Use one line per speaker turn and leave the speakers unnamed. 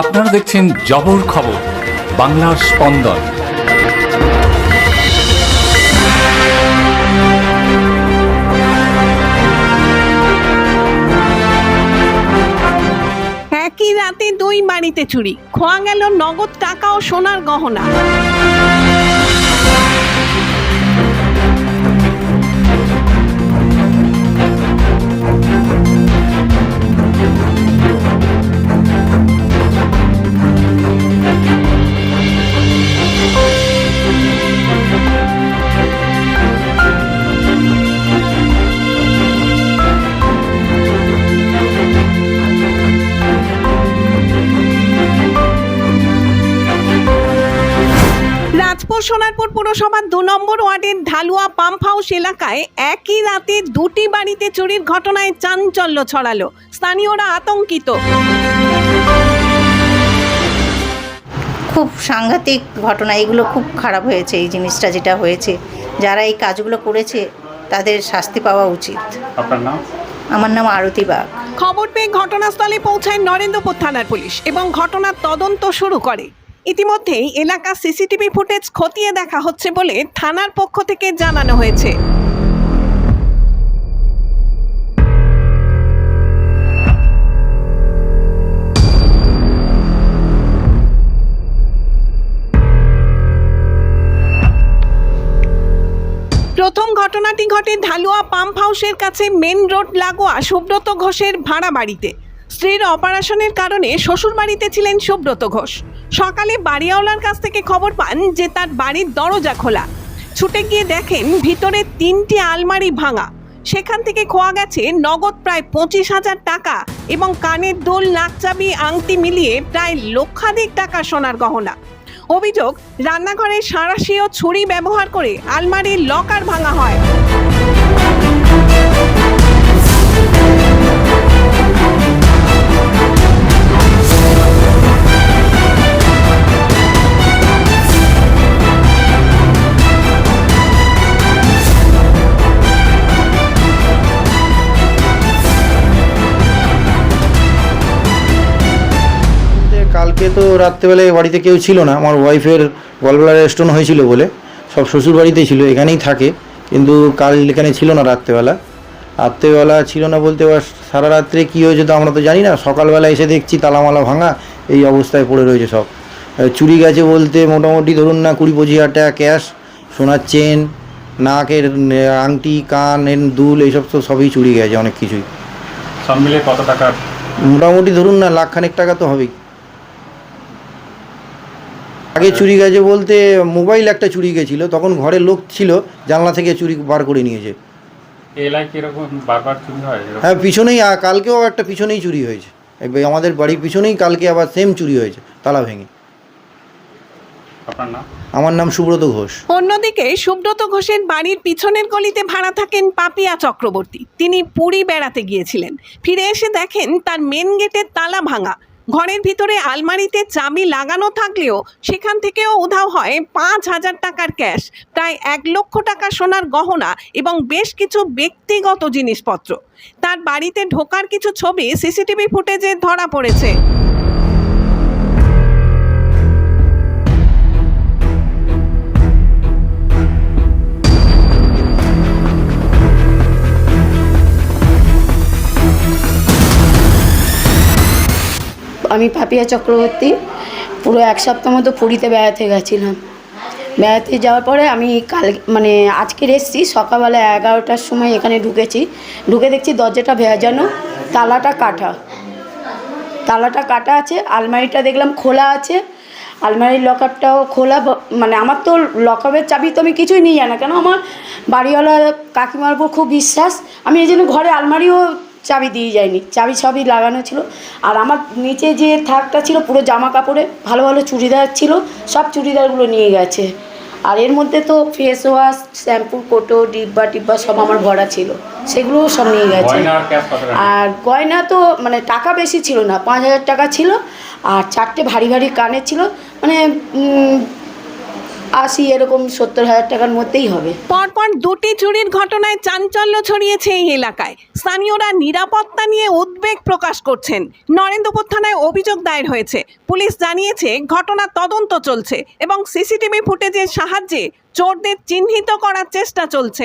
আপনারা দেখছেন জবর খবর, বাংলার স্পন্দন।
একই রাতে দুই বাড়িতে চুরি, খোয়া গেল নগদ টাকা ও সোনার গহনা। রাজপুর সোনারপুর পুরসভার দু নম্বর ওয়ার্ডের ঢালুয়া পাম্প হাউস এলাকায় একই রাতে দুটি বাড়িতে চুরির ঘটনায় চাঞ্চল্য ছড়ালো। স্থানীয়রা আতঙ্কিত।
খুব সাংঘাতিক ঘটনা। এগুলো খুব খারাপ হয়েছে এই জিনিসটা যেটা হয়েছে। যারা এই কাজগুলো করেছে তাদের শাস্তি পাওয়া উচিত।
আপনার নাম?
আমার নাম আরতি বাগ।
খবর পেয়ে ঘটনাস্থলে পৌঁছায় নরেন্দ্রপুর থানার পুলিশ এবং ঘটনার তদন্ত শুরু করে। ইতিমধ্যেই এলাকার সিসিটিভি ফুটেজ খতিয়ে দেখা হচ্ছে বলে থানার পক্ষ থেকে জানানো হয়েছে। প্রথম ঘটনাটি ঘটে ঢালুয়া পাম্প হাউসের কাছে মেন রোড লাগোয়া সুব্রত ঘোষের ভাড়া বাড়িতে। স্ত্রীর অপারেশনের কারণে শ্বশুর বাড়িতে ছিলেন সুব্রত ঘোষ। সকালে বাড়িওয়ালার কাছ থেকে খবর পান যে তার বাড়ির দরজা খোলা। ছুটে গিয়ে দেখেন ভিতরে তিনটি আলমারি ভাঙা। সেখান থেকে খোয়া গেছে নগদ প্রায় পঁচিশ হাজার টাকা এবং কানের দোল নাকচাবি আংটি মিলিয়ে প্রায় লক্ষাধিক টাকা সোনার গহনা। অভিযোগ, রান্নাঘরে সাঁড়াশি ও ছুরি ব্যবহার করে আলমারির লকার ভাঙা হয়।
কালকে তো রাত্রেবেলায় বাড়িতে কেউ ছিল না। আমার ওয়াইফের গলব্লাডার স্টোন হয়েছিল বলে। সব শ্বশুর বাড়িতেই ছিল এখানেই থাকে। কিন্তু কাল এখানে ছিল না রাত্রেবেলা। রাত্রেবেলা ছিল না বলতে সারা রাত্রে কী হয়েছে তো আমরা তো জানি না। সকালবেলা এসে দেখছি তালামালা ভাঙা এই অবস্থায় পড়ে রয়েছে সব। চুরি গেছে বলতে মোটামুটি ধরুন না কুড়ি পঁচিশ হাজার টাকা ক্যাশ সোনার চেন নাকের আংটি কান এর দুল এইসব তো সবই চুরি গেছে অনেক কিছুই।
সব মিলে কত টাকা?
মোটামুটি ধরুন না লাখ খানেক টাকা তো হবেই। আগে চুরি গেছে বলতে মোবাইল একটা চুরি গেছিল তখন ঘরে লোক ছিল জানলা থেকে চুরি বার করে নিয়েছে।
হয়?
হ্যাঁ পিছনেই আ- কালকেও একটা পিছনেই চুরি হয়েছে। এই আমাদের বাড়ির পিছনেই কালকে আবার সেম চুরি হয়েছে তালা ভেঙে। আমার নাম সুব্রত ঘোষ।
অন্যদিকে সুব্রত ঘোষের বাড়ির পিছনের গলিতে ভাড়া থাকেন পাপিয়া চক্রবর্তী। তিনি পুরী বেড়াতে গিয়েছিলেন। ফিরে এসে দেখেন তার মেন গেটের তালা ভাঙা। ঘরের ভিতরে আলমারিতে চাবি লাগানো থাকলেও সেখান থেকেও উধাও হয় পাঁচ হাজার টাকার ক্যাশ। প্রায় এক লক্ষ টাকা সোনার গহনা এবং বেশ কিছু ব্যক্তিগত জিনিসপত্র। তার বাড়িতে ঢোকার কিছু ছবি সিসিটিভি ফুটেজে ধরা পড়েছে।
আমি পাপিয়া চক্রবর্তী। পুরো এক সপ্তাহ মতো পুরীতে বেড়াতে গেছিলাম। বেড়াতে যাওয়ার পরে আমি কাল মানে আজকের এসেছি, সকালবেলা এগারোটার সময় এখানে ঢুকেছি। ঢুকে দেখছি দরজাটা ভেজানো, তালাটা কাটা। তালাটা কাটা আছে, আলমারিটা দেখলাম খোলা আছে। আলমারির লকারটাও খোলা মানে আমার তো লকারের চাবি তো আমি কিছুই নিয়ে যাই না। কেন? আমার বাড়িওয়ালা কাকিমার উপর খুব বিশ্বাস। আমি এই জন্য ঘরে আলমারিও চাবি দিয়ে যায়নি। চাবি সবই লাগানো ছিল। আর আমার নিচে যে থাকটা ছিল পুরো জামা কাপড়ে ভালো ভালো চুড়িদার ছিল সব চুড়িদারগুলো নিয়ে গেছে। আর এর মধ্যে তো ফেস ওয়াশ শ্যাম্পু কোটো ডিব্বা টিব্বা সব আমার ভরা ছিল। সেগুলোও সব নিয়ে গেছে।
আর
গয়না তো মানে টাকা বেশি ছিল না পাঁচ হাজার টাকা ছিল। আর চারটে ভারী ভারী কানের ছিল। মানে আশি এরকম সত্তর হাজার টাকার মধ্যেই হবে।
পরপর দুটি চুরির ঘটনায় চাঞ্চল্য ছড়িয়েছে এই এলাকায়। স্থানীয়রা নিরাপত্তা নিয়ে উদ্বেগ প্রকাশ করছেন। নরেন্দ্রপুর থানায় অভিযোগ দায়ের হয়েছে। পুলিশ জানিয়েছে, ঘটনার তদন্ত চলছে এবং সিসিটিভি ফুটেজের সাহায্যে চোরদের চিহ্নিত করার চেষ্টা চলছে।